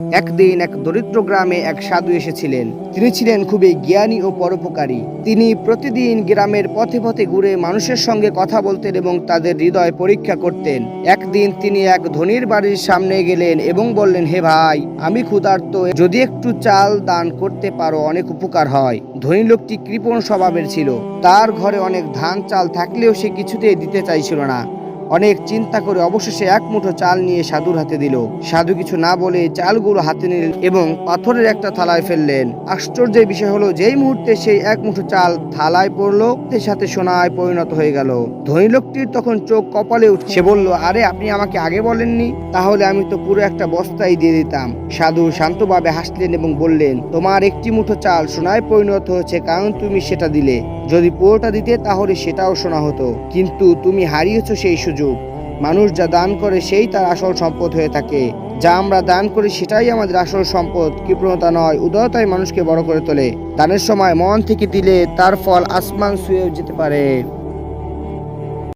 একদিন এক দরিদ্র গ্রামে এক সাধু এসেছিলেন। তিনি ছিলেন খুবই জ্ঞানী ও পরোপকারী। তিনি প্রতিদিন গ্রামের পথে পথে ঘুরে মানুষের সঙ্গে কথা বলতেন এবং তাদের হৃদয় পরীক্ষা করতেন। একদিন তিনি এক ধনীর বাড়ির সামনে গেলেন এবং বললেন, হে ভাই, আমি ক্ষুধার্ত। যদি একটু চাল দান করতে পারো, অনেক উপকার হয় ধনী লোকটি কৃপণ স্বভাবের ছিল। তার ঘরে অনেক ধান চাল থাকলেও সে কিছুতেই দিতে চাইছিল না। অনেক চিন্তা করে অবশেষে এক মুঠো চাল নিয়ে সাধুর হাতে দিল। সাধু কিছু না বলে চালগুলো হাতে নিলেন এবং পাথরের একটা থালায় ফেললেন। আশ্চর্যের বিষয় হলো, যেই মুহূর্তে সেই এক মুঠো চাল থালায় পড়ল সাথে সোনায় পরিণত হয়ে গেল। ধনী লোকটির তখন চোখ কপালে উঠছে। বলল, আরে, আপনি আমাকে আগে বলেননি? তাহলে আমি তো পুরো একটা বস্তাই দিয়ে দিতাম। সাধু শান্তভাবে হাসলেন এবং বললেন, তোমার একটি মুঠো চাল সোনায় পরিণত হয়েছে, কারণ তুমি সেটা দিলে। যদি পুরোটা দিতে, তাহলে সেটাও শোনা হতো। কিন্তু তুমি হারিয়েছো সেই সুযোগ। মানুষ যা দান করে সেই তার আসল সম্পদ হয়ে থাকে। যা আমরা দান করি সেটাই আমাদের আসল সম্পদ। কৃপণতা নয় উদারতাই মানুষকে বড় করে তোলে। দানের সময় মন থেকে দিলে তার ফল আসমান শুয়েও যেতে পারে।